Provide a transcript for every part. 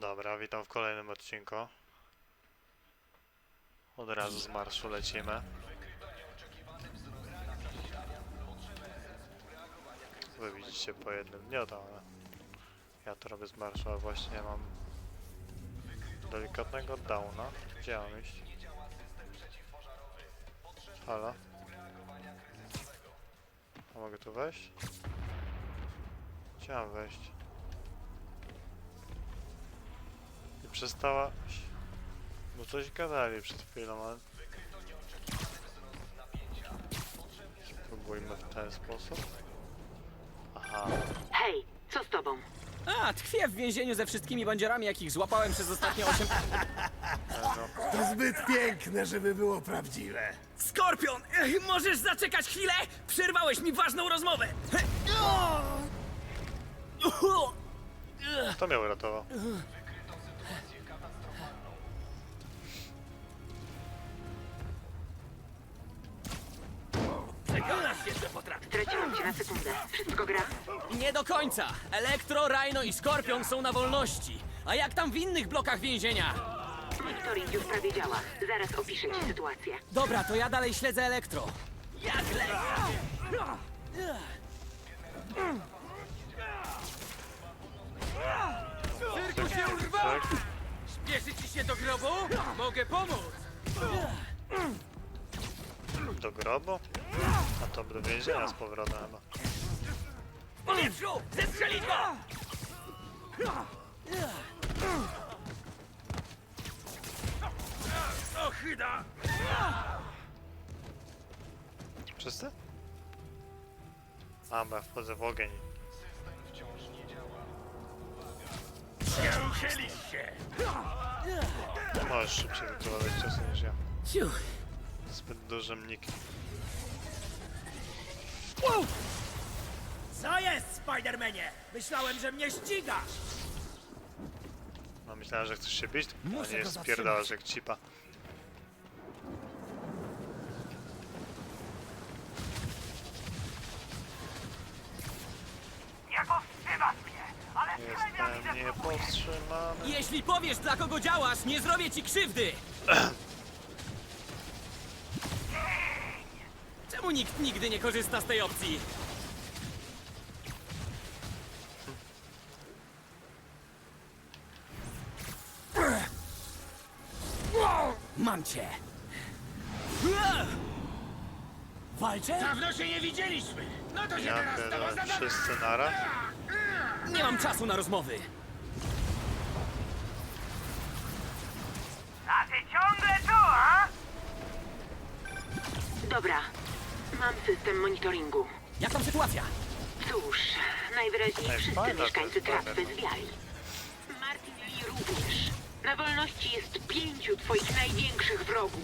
Dobra, witam w kolejnym odcinku. Od razu z marszu lecimy. Wy widzicie po jednym dniu to, ale ja to robię z marszu, a właśnie mam delikatnego downa. Gdzie mam iść? Halo? A mogę tu wejść? Mam wejść? Przestała... Bo coś gadali przed chwilą, ale... Spróbujmy w ten sposób. Aha, Hej, co z tobą? A, tkwię w więzieniu ze wszystkimi bandziorami, jakich złapałem przez ostatnie 8... ale no, To zbyt piękne, żeby było prawdziwe. Skorpion! Ech, Możesz zaczekać chwilę? Przerwałeś mi ważną rozmowę! kto mnie uratował? Straciłam cię na sekundę. Wszystko gra? Nie do końca. Elektro, Rhino i Skorpion są na wolności. A jak tam w innych blokach więzienia? Monitoring już prawie działa. Zaraz opiszę ci sytuację. Dobra, to ja dalej śledzę Elektro. Jak leci? Cyrku się urwał! Bierze ci się do grobu? Mogę pomóc. Do grobu? A to do więzienia z powrotem chyba. W powietrzu! Zestrzelić go! Ochyda! Wszyscy? A, bo ja wchodzę w ogień. Uchyliście! Możesz szybciej wyprowadzać ciosy niż ja. Ciu. Zbyt dużym nikiem. Co jest, Spidermanie? Myślałem, że mnie ścigasz. No myślałem, że chcesz się bić, a Muszę nie go spierdalasz jak cipa. Nie powstrzymasz mnie, ale Jestem niepowstrzymany. Jeśli powiesz, dla kogo działasz, nie zrobię ci krzywdy! Czemu nikt nigdy nie korzysta z tej opcji? Mam cię! Walczę? Dawno się nie widzieliśmy. No to się Ja teraz z tobą pierdolę, zadam. wszyscy naraz? Nie mam czasu na rozmowy. A ty ciągle tu, a? Dobra. Mam system monitoringu. Jak tam sytuacja? Cóż, najwyraźniej Ej, wszyscy fajna to mieszkańcy jest. Trappy zwiali. Martin Lee również. Na wolności jest pięciu twoich największych wrogów.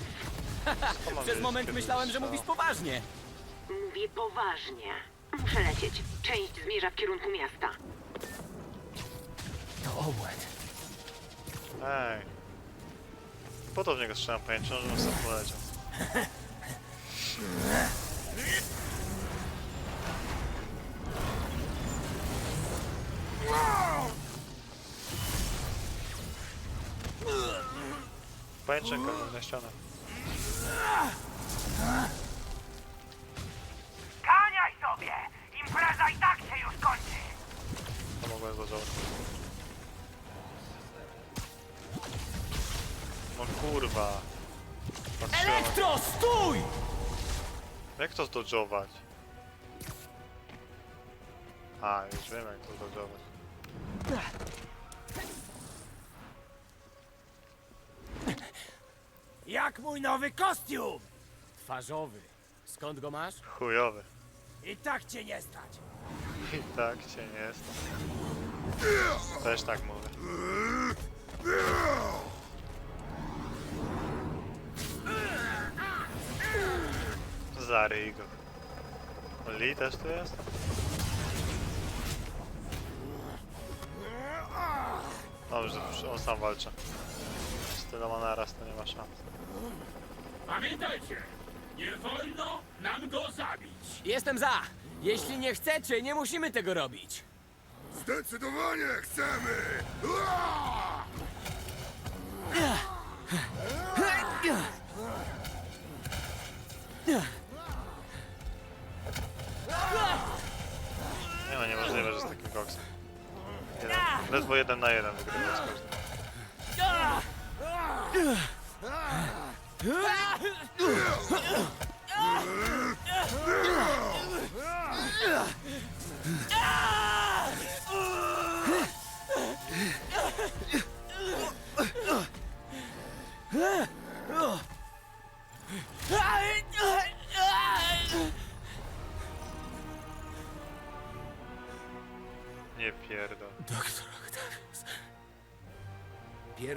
Przez moment myślałem, że mówisz poważnie. Mówię poważnie. Muszę lecieć. Część zmierza w kierunku miasta. To obłęd. Ej. Po to w niego strzelam pajęczą, żebym sam poleciał. Pajęczynka na ścianę. Jak to zdodżować? A, już wiem jak to zdodżować. Jak mój nowy kostium! Twarzowy. Skąd go masz? Chujowy. I tak cię nie stać. I tak cię nie jest. Też tak mówię. Zaryj go. Oli też tu jest? Dobrze, on sam walczy. Z tyloma naraz to nie ma szans. Pamiętajcie! Nie wolno nam go zabić! Jestem za! Jeśli nie chcecie, nie musimy tego robić. Zdecydowanie chcemy! Jeden na jeden wygrywać z każdym. Nie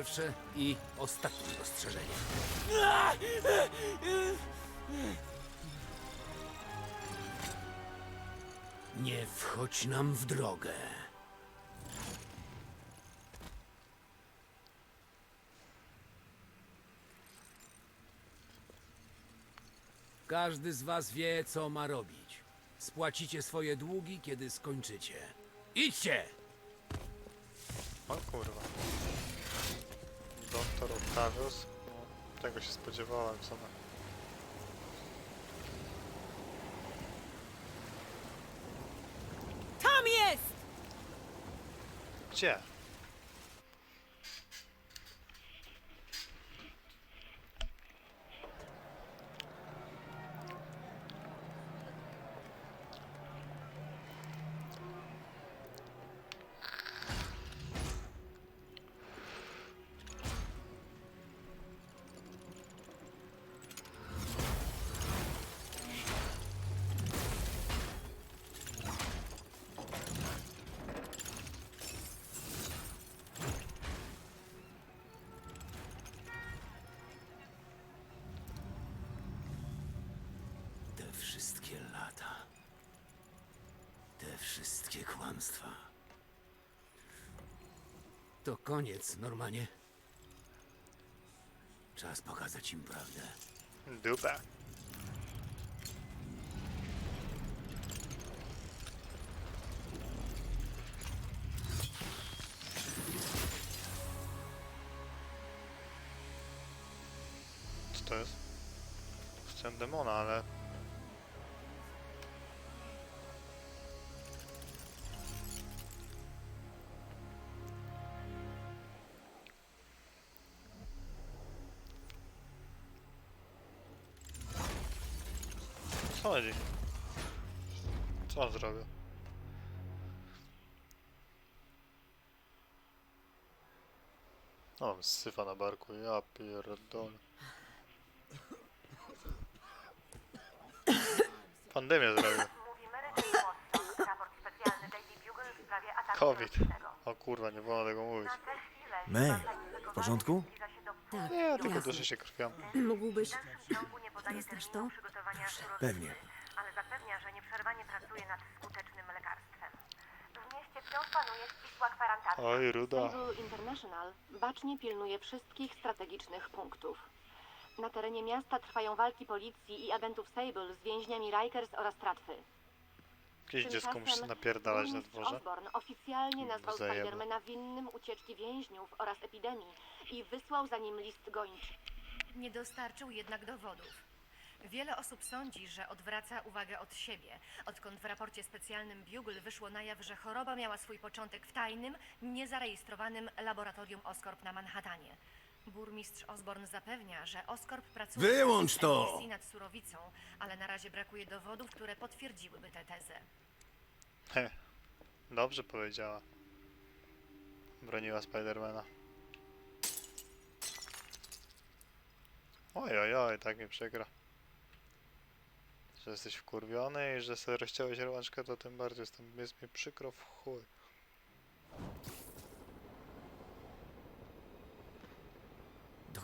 Pierwsze i ostatnie ostrzeżenie. Nie wchodź nam w drogę. Każdy z was wie, co ma robić. Spłacicie swoje długi, kiedy skończycie. Idźcie! O kurwa. Doktor Octavius? No, tego się spodziewałem, co na... Tam jest! Gdzie? Wszystkie kłamstwa. To koniec, Normanie. Czas pokazać im prawdę. Dupę. Co to jest? Chcę demona, ale... chodzi? Co on zrobił? O, syfa na barku, ja pierdolę. Pandemię zrobił. COVID. O kurwa, nie wolno tego mówić. Na May, w porządku? Tak, Nie, tylko jasne. duszę się krwią. Mógłbyś... W ciągu nie podaje Znasz terminu to? przygotowania Pewnie. ale zapewnia, że nieprzerwanie pracuje nad skutecznym lekarstwem. W mieście wciąż panuje ścisła kwarantanna. Oj, ruda. Sable International bacznie pilnuje wszystkich strategicznych punktów. Na terenie miasta trwają walki policji i agentów Sable z więźniami Rikers oraz Tratwy. Jakieś dziecko musi napierdalać na dworze. Osborne oficjalnie nazwał Wzajemnie. Spidermana winnym ucieczki więźniów oraz epidemii i wysłał za nim list gończy. Nie dostarczył jednak dowodów. Wiele osób sądzi, że odwraca uwagę od siebie, odkąd w raporcie specjalnym Bugle wyszło na jaw, że choroba miała swój początek w tajnym, niezarejestrowanym laboratorium Oscorp na Manhattanie. Burmistrz Osborne zapewnia, że Oscorp pracuje Wyłącz nad to! emisji nad surowicą, ale na razie brakuje dowodów, które potwierdziłyby tę tezę. Heh. Dobrze powiedziała. Broniła Spidermana. Oj, oj, oj, tak mi przykro. Że jesteś wkurwiony i że sobie rozciąłeś rączkę, to tym bardziej jestem, jest mi przykro w chuj.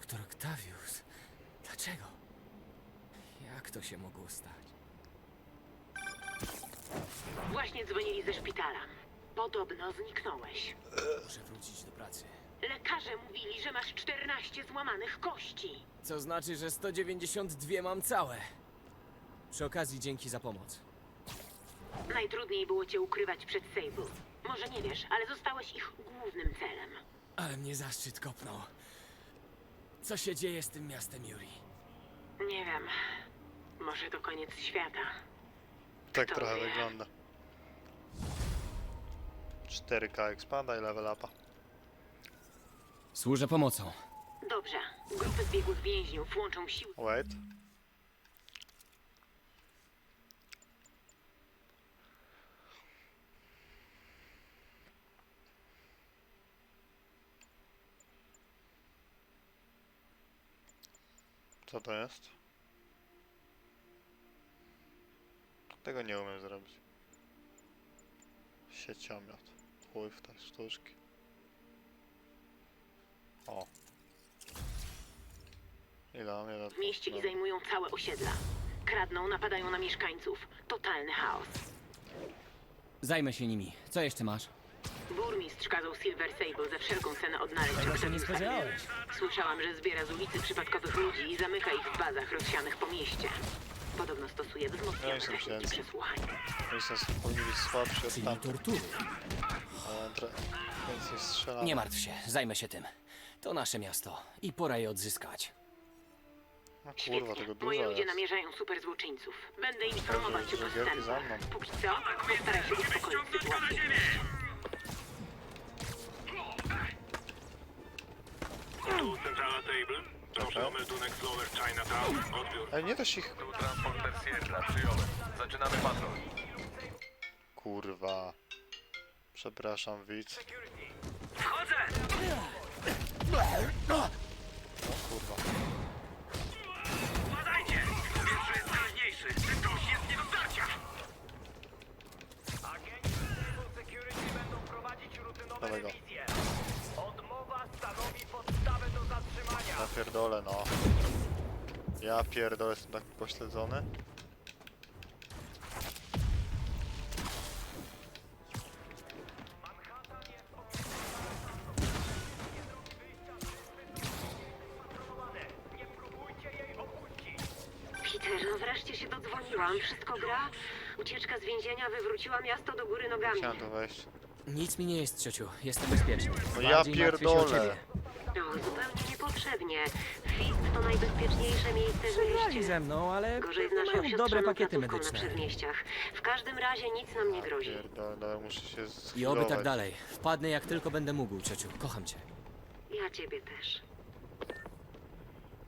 Doktor Octavius, dlaczego? Jak to się mogło stać? Właśnie dzwonili ze szpitala. Podobno zniknąłeś. Muszę wrócić do pracy. Lekarze mówili, że masz 14 złamanych kości. Co znaczy, że 192 mam całe. Przy okazji dzięki za pomoc. Najtrudniej było cię ukrywać przed Sable. Może nie wiesz, ale zostałeś ich głównym celem. Ale mnie zaszczyt kopnął. Co się dzieje z tym miastem, Yuri? Nie wiem. Może to koniec świata. Tak Kto trochę wie? wygląda. 4K expada i level upa. Służę pomocą. Dobrze. Grupy zbiegłych więźniów łączą siły. Wait. Co to jest? Tego nie umiem zrobić. Sieciomiot. Chuj w te sztuczki. O. Ile mam? Ile W mieście i zajmują całe osiedla. Kradną, napadają na mieszkańców. Totalny chaos. Zajmę się nimi. Co jeszcze masz? Burmistrz kazał Silver Sable za wszelką cenę odnaleźć Tego się nie Octaviusa. spodziewałeś. Słyszałam, że zbiera z ulicy przypadkowych ludzi i zamyka ich w bazach rozsianych po mieście. Podobno stosuje wzmocnione Ja jestem techniki śledzy. przesłuchania. Myślę, że powinien być słabszy od Czyli tamtych, tortury. ale więcej strzelamy. Nie martw się, zajmę się tym. To nasze miasto i pora je odzyskać. No kurwa, tego Świetnie. dużo Moi ludzie jest. namierzają super złoczyńców. Będę informować cię że gierki za postępach. mną. Póki co, postaraj się uspokoić sytuację. Tu centrala Table. Proszę o meldunek Slower Chinatown. Odbiór. Ej, nie da się ich... Tu transporter Sierra, przyjąłem. Zaczynamy patrol. Kurwa. Przepraszam, widz. Wchodzę! O kurwa. Uważajcie! Powietrze jest groźniejszy. Ten gość jest nie do zdarcia! Agenci Security będą prowadzić rutynowe Dawaj go. rewizje. Pierdolę, no. Ja pierdolę, jestem tak pośledzony. Nie próbujcie jej opuścić. Peter, no wreszcie się dodzwoniłam. Wszystko gra? Ucieczka z więzienia wywróciła miasto do góry nogami. Chciałem tu wejść. Nic mi nie jest, ciociu. Jestem bezpieczny. No ja Bardziej martwię się o pierdolę. ciebie. No, zupełnie niepotrzebnie. Fist to najbezpieczniejsze miejsce w Przegrali mieście. ze mną, ale Gorzej pewnie naszą mają dobre siostrzaną pakiety placówką na medyczne. przedmieściach. W każdym razie nic nam nie grozi. Pierdolę, muszę się I oby tak dalej. Wpadnę jak tylko będę mógł, ciociu. Kocham cię. Ja ciebie też.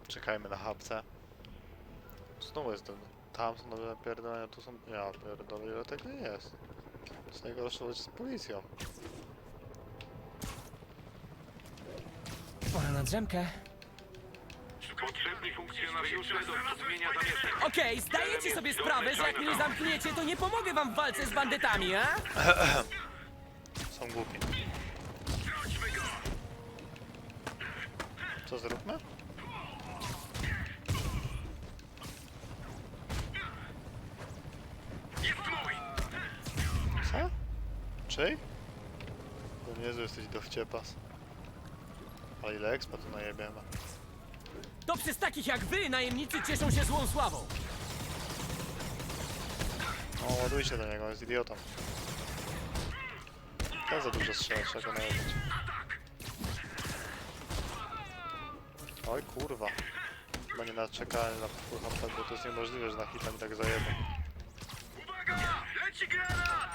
Czekajmy na chapce. Znowu jest ten... Tam są nowe pierdolenia, tu są... Ja pierdolę, ile tego jest? To jest najgorsze być z policją. Pora na drzemkę. Potrzebni funkcjonariusze do zmienia zamieszek. Okej, zdajecie sobie sprawę, że jak mnie zamkniecie, to nie pomogę wam w walce z bandytami, a? Są głupi. Co zróbmy? Co? Czyj? To niezły jesteś dowciepas. A ile expa tu najebiemy? To przez takich jak wy najemnicy cieszą się złą sławą. O, ładuj się do niego, jest idiotą. Ten za dużo strzela, trzeba go najebić. Oj kurwa. Chyba nie naczekałem na full HP, bo to jest niemożliwe, że na hita mi tak zajebą. Uwaga! Leci granat!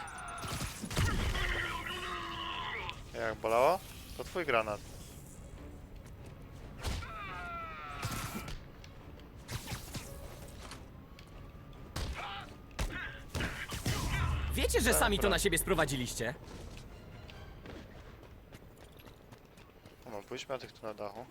Jak bolało? To twój granat. Wiecie, że sami to na siebie sprowadziliście? No pójdźmy na tych tu na dachu.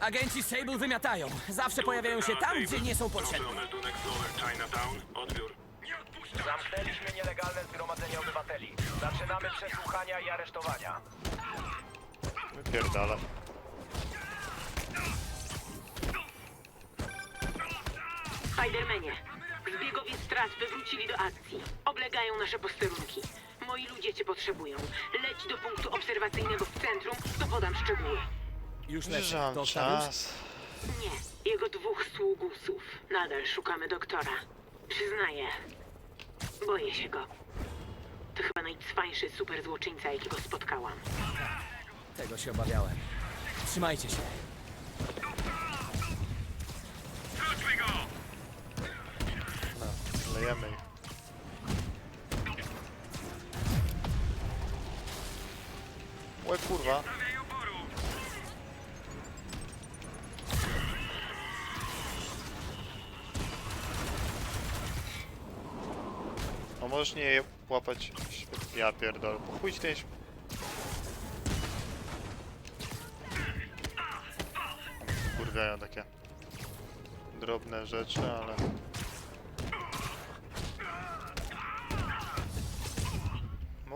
Agenci Sable wymiatają. Zawsze pojawiają się tam, gdzie nie są potrzebni. o meldunek Slower Chinatown. Odbiór. Nie odpuszczam! Zamknęliśmy nielegalne zgromadzenie obywateli. Zaczynamy przesłuchania i aresztowania. Wypierdala. Spidermanie, zbiegowie strat wywrócili do akcji. Oblegają nasze posterunki. Moi ludzie cię potrzebują. Leć do punktu obserwacyjnego w centrum, to podam szczegóły. Już lecę. że mam To Octavius? czas. Nie, jego dwóch sługusów. Nadal szukamy doktora. Przyznaję, boję się go. To chyba najcwańszy super złoczyńca, jakiego spotkałam. Tego się obawiałem. Trzymajcie się. Wróćmy go! Lejemy ich. Kurwa. No możesz nie łapać. Ja pierdolę. Po chuj ten Kurwiają takie drobne rzeczy, ale...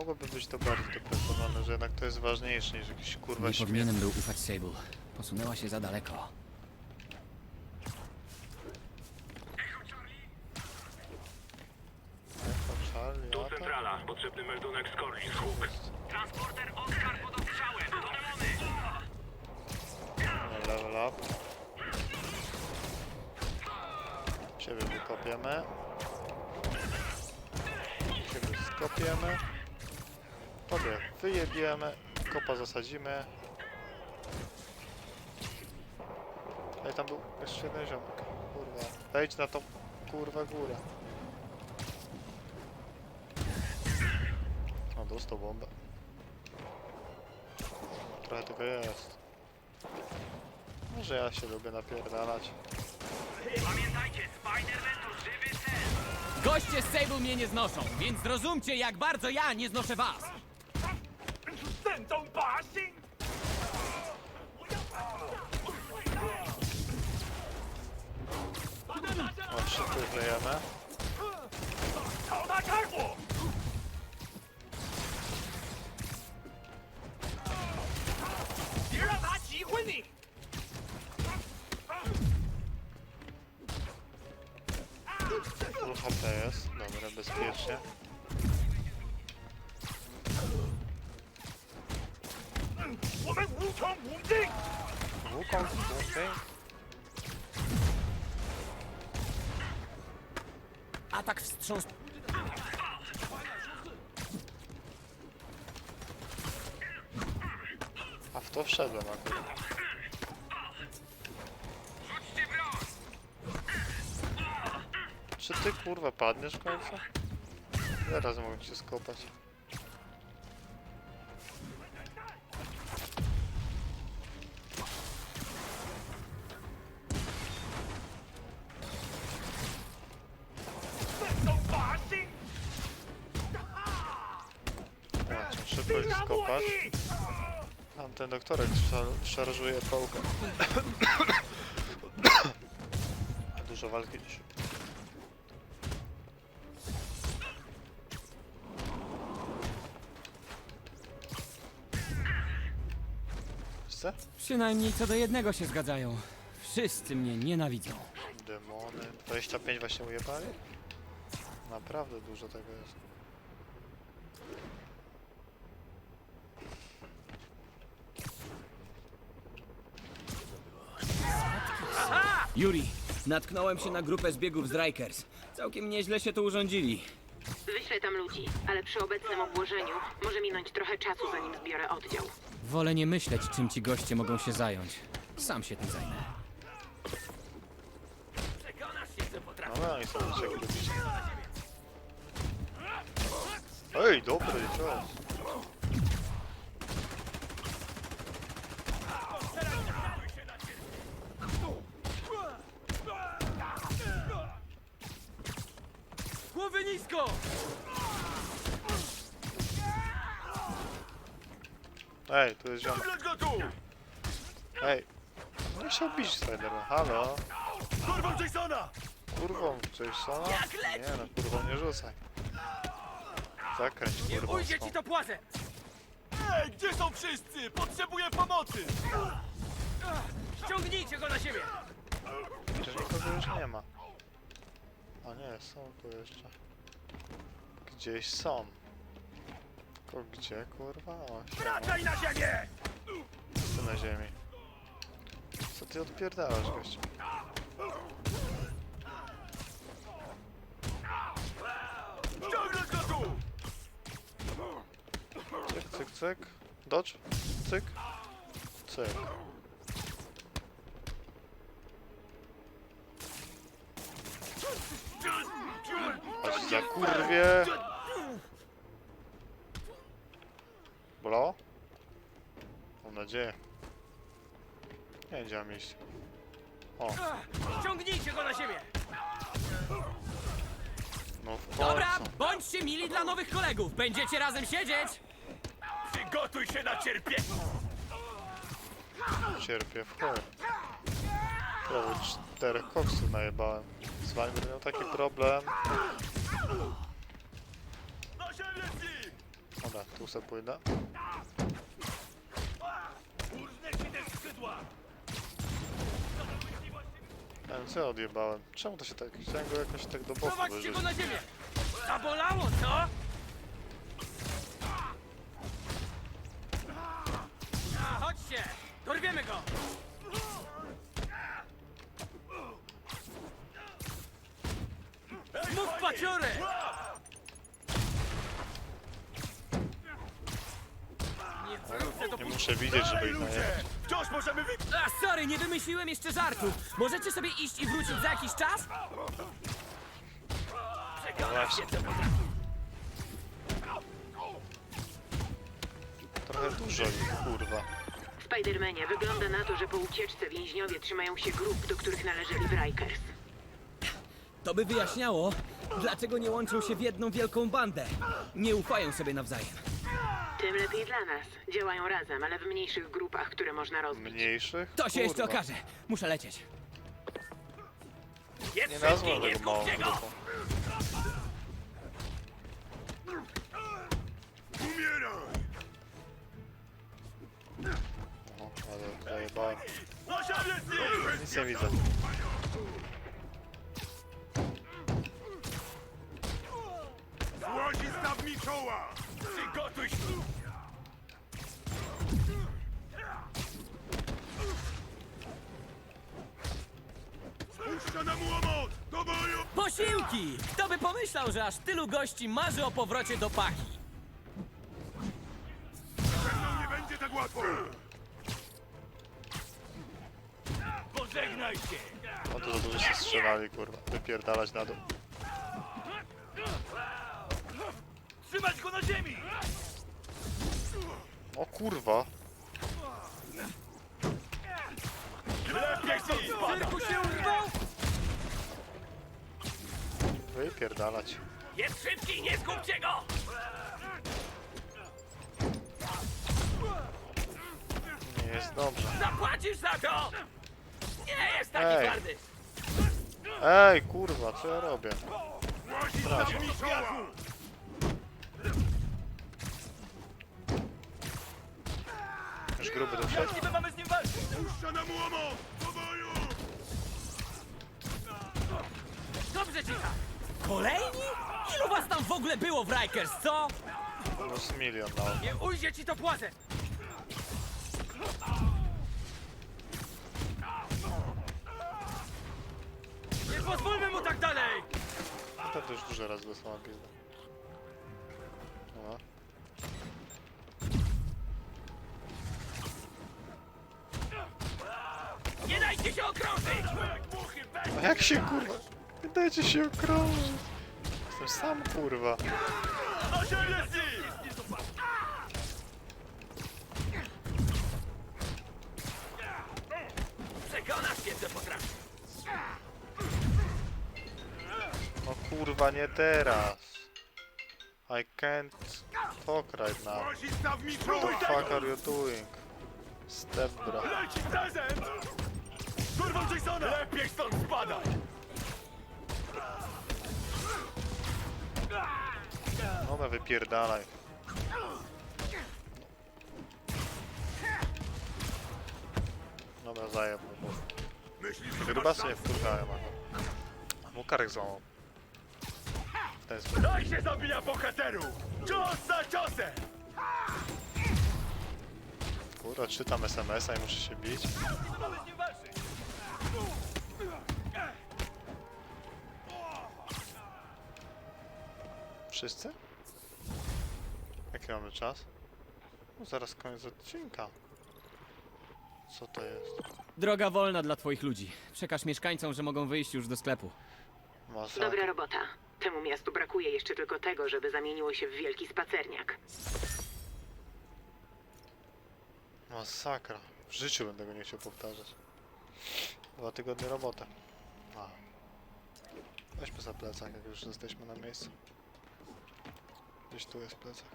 Mogłoby być to bardziej dopracowane, że jednak to jest ważniejsze niż jakiś kurwa Nie śmiech. powinienem był ufać Sable. Posunęła się za daleko. Echo, Charlie, Tu a to- centrala. Potrzebny meldunek z Corliss Hook. Transporter Oscar pod ostrzałem. To demony. Level up. Ciebie wykopiemy. Ciebie skopiemy. Tobie wyjebiemy. Kopa zasadzimy. Ej, tam był jeszcze jeden ziomek. Kurwa. Wejdź na tą kurwa górę. O, dostał bombę. Trochę tego jest. Może ja się lubię napierdalać. Pamiętajcie, Spider-Man to żywy cel. Goście z Sable mnie nie znoszą, więc zrozumcie, jak bardzo ja nie znoszę was! 正中靶心。 O, szybko wlejemy. 朝他开火。别让他击昏你。 Full HP jest. Dobra, bezpiecznie. Okej. Atak wstrząs... A w to wszedłem akurat. Czy ty kurwa padniesz w końcu? Zaraz mogę cię skopać. Ten doktorek szar- szarżuje pałkę. Dużo walki dziś. Chce? Przynajmniej co do jednego się zgadzają. Wszyscy mnie nienawidzą. Demony. 25 właśnie ujebali? Naprawdę dużo tego jest. Yuri, natknąłem się na grupę zbiegów z Rikers. Całkiem nieźle się tu urządzili. Wyślę tam ludzi, ale przy obecnym obłożeniu może minąć trochę czasu, zanim zbiorę oddział. Wolę nie myśleć, czym ci goście mogą się zająć. Sam się tym zajmę. No no i są jak lubicie. Ej, dobry czas. Głowy nisko! Ej, tu jest ziomek. Ej. Nie chciał bić Spiderman. Halo? Kurwa Jasona! Kurwą, Jasona? Nie no, kurwą nie rzucaj. Zakręć kurwą swą. to płazę! Ej, gdzie są wszyscy? Potrzebuję pomocy! Ściągnijcie go na siebie! Przecież nikogo już nie ma. A nie, są tu jeszcze. Gdzieś są. Tylko gdzie, kurwa? O, siema. na ziemię! Co na ziemi? Co ty odpierdalasz, gościu? Ciągle go tu! Cyk, cyk, cyk. Dodge. Cyk. Cyk. Za kurwie. Bolało? Mam nadzieję. Nie mam iść. O, Ciągnijcie go na siebie! no w Dobra, końcu. bądźcie mili dla nowych kolegów. Będziecie razem siedzieć. Przygotuj się na cierpienie! Cierpię w chuj. Prawie czterech koksów najebałem. Z wami będę miał taki problem. Dobra, tu se pójdę. Nie wiem, co ja odjebałem. Czemu to się tak... Chciałem go jakoś tak do boku Prowadźcie wyrzucić. go na ziemię. Zabolało, co? Chodźcie! Dorwiemy go! Mów paciory! Nie wrócę do Nie muszę widzieć, żeby ich najechać. Wciąż możemy wy... A, sorry, nie wymyśliłem jeszcze żartu. Możecie sobie iść i wrócić za jakiś czas? No właśnie. Trochę dużo ich, kurwa. Spidermanie, wygląda na to, że po ucieczce więźniowie trzymają się grup, do których należeli w Rikers. To by wyjaśniało, dlaczego nie łączą się w jedną wielką bandę. Nie ufają sobie nawzajem. Tym lepiej dla nas. Działają razem, ale w mniejszych grupach, które można rozbić. Mniejszych? To się jeszcze Kurwa. okaże. Muszę lecieć. Nie nazwę tego małą grupą. Umieraj! O, ale zajebałem. Nic nie widzę. Posiłki! Kto by pomyślał, że aż tylu gości marzy o powrocie do paki? Nie będzie tak łatwo! Pożegnaj się! O, to za dużo się strzelali, kurwa. Wypierdalać na dół. Trzymać go na ziemi! O kurwa. Wypierdalać. Jest szybki, nie zgubcie go! Nie jest dobrze. Zapłacisz za to! Nie jest taki Ej. twardy! Ej, kurwa, co ja robię? Czoła! Już gruby doszedł? Niby mamy z nim walczyć! Spuszczonemu łomot! Do boju! Dobrze, cicha! Kolejni? Ilu was tam w ogóle było w Rikers, co? Plus milion na Nie ujdzie ci to płacę! Nie pozwólmy mu tak dalej! To też dużo razy wysłałem pizdę. Dobra. Nie dajcie się okrążyć! A jak się kurwa? Dajcie się okrążyć. Jestem sam kurwa. No kurwa, nie teraz. I can't talk right now. What the fuck are you doing? Step bra. Lepiej stąd spadaj! Dobra, wypierdalaj. Dobra, zajeb. Te grubasy nie wkurzają, ale... Mu karek złamał. W ten sposób. Daj się zabija bohaterów! Cios za ciosem! Kurwa, czytam SMS-a i muszę się bić. Wszyscy? Jaki mamy czas? No zaraz koniec odcinka. Co to jest? Droga wolna dla twoich ludzi. Przekaż mieszkańcom, że mogą wyjść już do sklepu. Masakra. Dobra robota. Temu miastu brakuje jeszcze tylko tego, żeby zamieniło się w wielki spacerniak. Masakra. W życiu będę go nie chciał powtarzać. Dwa tygodnie roboty. A. Weźmy za plecak, jak już jesteśmy na miejscu. Gdzieś tu jest plecak.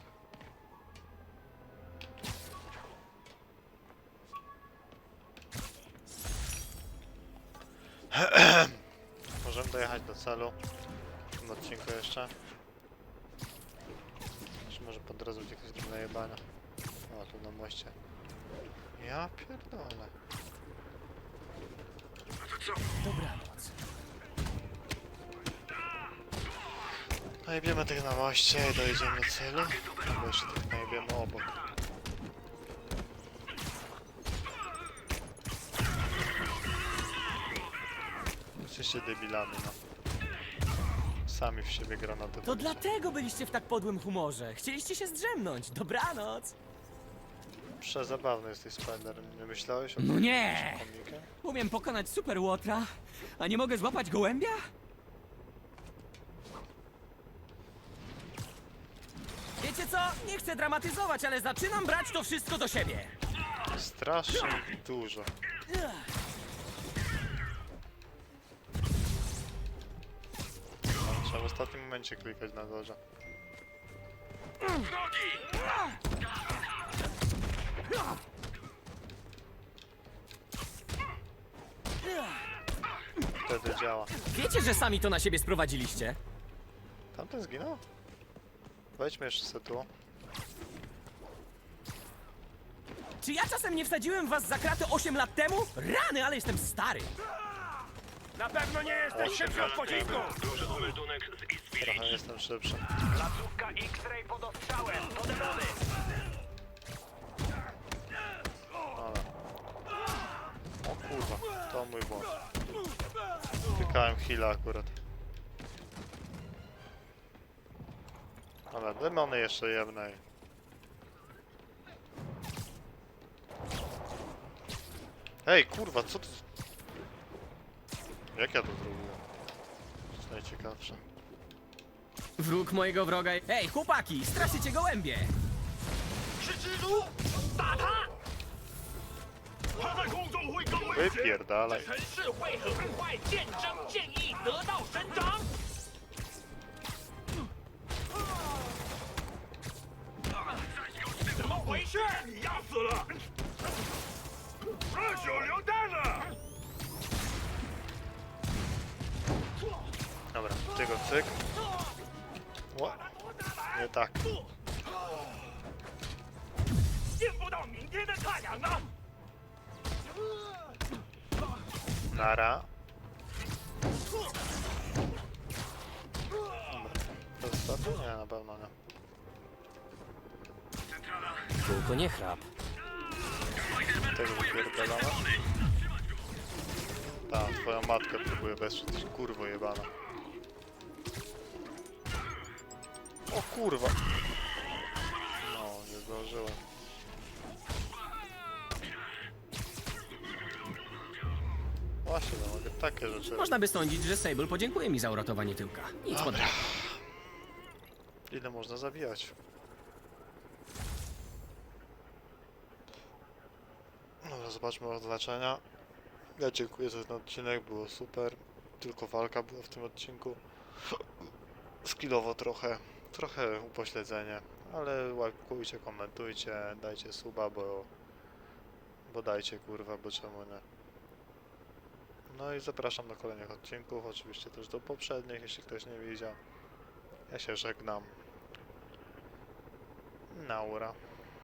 Celu. W tym odcinku jeszcze. Czy może po drodze będzie jakaś drobna jebania? O, tu na moście. Ja pierdolę. Dobranoc. Najebiemy tych na moście i dojedziemy do celu. Albo jeszcze tych najebiemy obok. Jesteście debilami, no. Sami w siebie granaty To dlatego byliście w tak podłym humorze. Chcieliście się zdrzemnąć. Dobranoc. Przezabawny jesteś Spider. Nie myślałeś o No tym nie! Umiem pokonać Super Łotra, a nie mogę złapać gołębia? Wiecie co? Nie chcę dramatyzować, ale zaczynam brać to wszystko do siebie. Strasznie dużo. Trzeba w ostatnim momencie klikać na dole. Wtedy działa. Wiecie, że sami to na siebie sprowadziliście? Tamten zginął? Wejdźmy jeszcze se tu. Czy ja czasem nie wsadziłem was za kratę 8 lat temu? Rany, ale jestem stary. Na pewno nie jesteś szybszy od z East Village. Trochę jestem szybszy. Placówka X-Ray pod ostrzałem. To demony. Ale... O kurwa, to mój błąd. Klikałem heal'a akurat. Ale demony jeszcze jednej. Ej, kurwa, co to... Jak ja to zrobiłem? To jest najciekawsze. Wróg mojego wroga. Ej, chłopaki, straszycie gołębie. Wypierdalaj. Dobra, tego cyk. Ła. Nie tak. 见不到明 tego, cyk. O, nie tak. Nara. To? Nie, na pewno nie. Tylko nie chrap. Tego wypierdolona. Ta, twoją matkę próbuję wesprzeć, kurwo jebana. O kurwa! No, nie zdążyłem. Właśnie, no mogę takie rzeczy robić. Można by sądzić, że Sable podziękuje mi za uratowanie tyłka. Nic Dobra. Ile można zabijać? Dobra, zobaczmy oznaczenia. Ja dziękuję za ten odcinek, było super. Tylko walka była w tym odcinku. Skillowo trochę, trochę upośledzenie, ale łapkujcie, komentujcie, dajcie suba, bo, bo dajcie kurwa, bo czemu nie. No i zapraszam do kolejnych odcinków, oczywiście też do poprzednich, jeśli ktoś nie widział. Ja się żegnam. Naura.